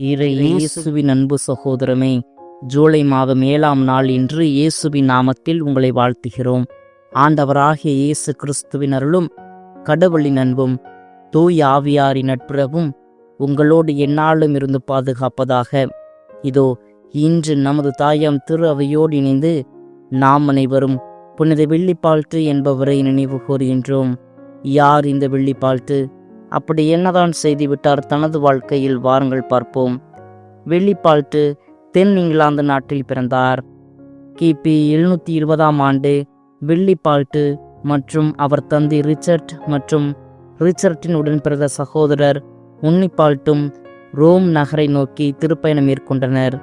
இறை இயேசுவின் அன்பு சகோதரமே ஜூலை மாதம் ஏழாம் நாள் இன்று இயேசுவின் நாமத்தில் உங்களை வாழ்த்துகிறோம். ஆண்டவராகிய இயேசு கிறிஸ்துவின் அருளும் கடவுளின் அன்பும் தூய் ஆவியாரின் நட்புறவும் உங்களோடு எந்நாளும் இருந்து பாதுகாப்பதாக. இதோ இன்று நமது தாயாம் திரு அவையோடு இணைந்து நாம் அனைவரும் புனித வெள்ளிப்பால்ட்டு என்பவரை நினைவு கூறுகின்றோம். யார் இந்த வெள்ளிப்பால்ட்டு அப்படி என்னதான் செய்துவிட்டார் தனது வாழ்க்கையில்? வாருங்கள் பார்ப்போம். வெள்ளிப்பால்ட்டு தென் இங்கிலாந்து நாட்டில் பிறந்தார். கிபி எழுநூற்றி இருபதாம் ஆண்டு வெள்ளிப்பால்ட்டு மற்றும் அவர் தந்தை ரிச்சர்ட் மற்றும் ரிச்சர்ட்டின் உடன் பிறந்த சகோதரர் உன்னிப்பால்ட்டும் ரோம் நகரை நோக்கி திருப்பயணம் மேற்கொண்டனர்.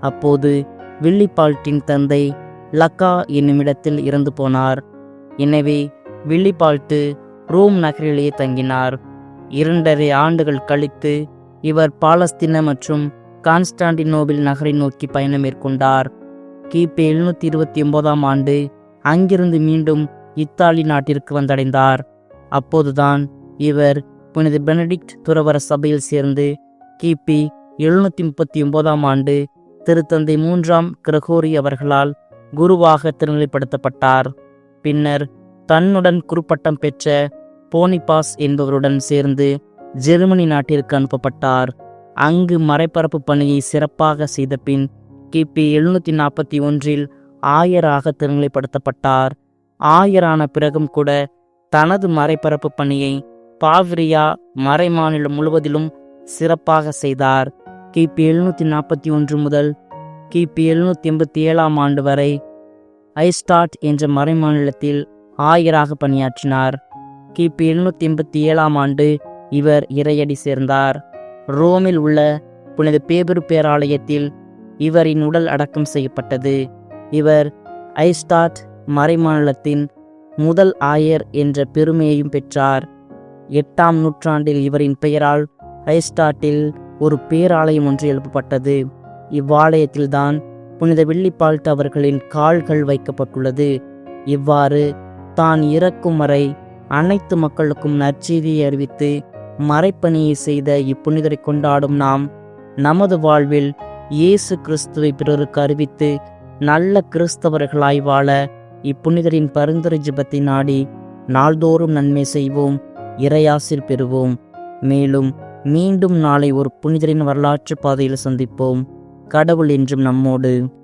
அப்போது வில்லிபால்ட்டின் தந்தை லக்கா என்னுமிடத்தில் இறந்து போனார். எனவே வில்லிபால்ட்டு ரோம் நகரிலேயே தங்கினார். இரண்டரை ஆண்டுகள் கழித்து இவர் பாலஸ்தீன மற்றும் கான்ஸ்டாண்டினோபிள் நகரை நோக்கி பயணம் மேற்கொண்டார். கிபி எழுநூற்றி இருபத்தி ஒன்பதாம் ஆண்டு அங்கிருந்து மீண்டும் இத்தாலி நாட்டிற்கு வந்தடைந்தார். அப்போதுதான் இவர் புனித பெனடிக்ட் துறவர சபையில் சேர்ந்து கிபி எழுநூற்றி முப்பத்தி ஒன்பதாம் ஆண்டு திருத்தந்தை மூன்றாம் கிரகோரி அவர்களால் குருவாக திருநிலைப்படுத்தப்பட்டார். பின்னர் தன்னுடன் குறுப்பட்டம் பெற்ற போனிபாஸ் என்பவருடன் சேர்ந்து ஜெர்மனி நாட்டிற்கு அனுப்பப்பட்டார். அங்கு மறைபரப்பு பணியை சிறப்பாக செய்த பின் கிபி எழுநூற்றி நாற்பத்தி ஒன்றில் ஆயராக திருநிலைப்படுத்தப்பட்டார். ஆயரான பிறகும் கூட தனது மறைபரப்பு பணியை பாவ்ரியா மறைமாநிலம் முழுவதிலும் சிறப்பாக செய்தார். கிபி எழுநூற்றி நாற்பத்தி ஒன்று முதல் கிபி எழுநூற்றி எண்பத்தி ஏழாம் ஆண்டு வரை ஐஸ்டாட் என்ற மறைமாநிலத்தில் ஆயராக பணியாற்றினார். கிபி எழுநூத்தி எண்பத்தி ஏழாம் ஆண்டு இவர் இறையடி சேர்ந்தார். ரோமில் உள்ள புனித பேபரு பேராலயத்தில் இவரின் உடல் அடக்கம் செய்யப்பட்டது. இவர் ஐஸ்டாட் மறைமாநிலத்தின் முதல் ஆயர் என்ற பெருமையையும் பெற்றார். எட்டாம் நூற்றாண்டில் இவரின் பெயரால் ஐஸ்டாட்டில் ஒரு பேராலயம் ஒன்று எழுப்பப்பட்டது. இவ்வாலயத்தில்தான் புனித வெள்ளிப்பால்ட் அவர்களின் கால்கள் வைக்கப்பட்டுள்ளது. இவ்வாறு தான் இறக்கும் வரை அனைத்து மக்களுக்கும் நற்செய்தியை அறிவித்து மறைப்பணியை செய்த இப்புனிதரை கொண்டாடும் நாம் நமது வாழ்வில் இயேசு கிறிஸ்துவை பிறருக்கு அறிவித்து நல்ல கிறிஸ்தவர்களாய் வாழ இப்புனிதரின் பரிந்துரை ஜெபத்தை நாடி நாள்தோறும் நன்மை செய்வோம் இறையாசிர் பெறுவோம். மேலும் மீண்டும் நாளை ஒரு புனிதரின் வரலாற்று பாதையில் சந்திப்போம். கடவுள் என்றும் நம்மோடு.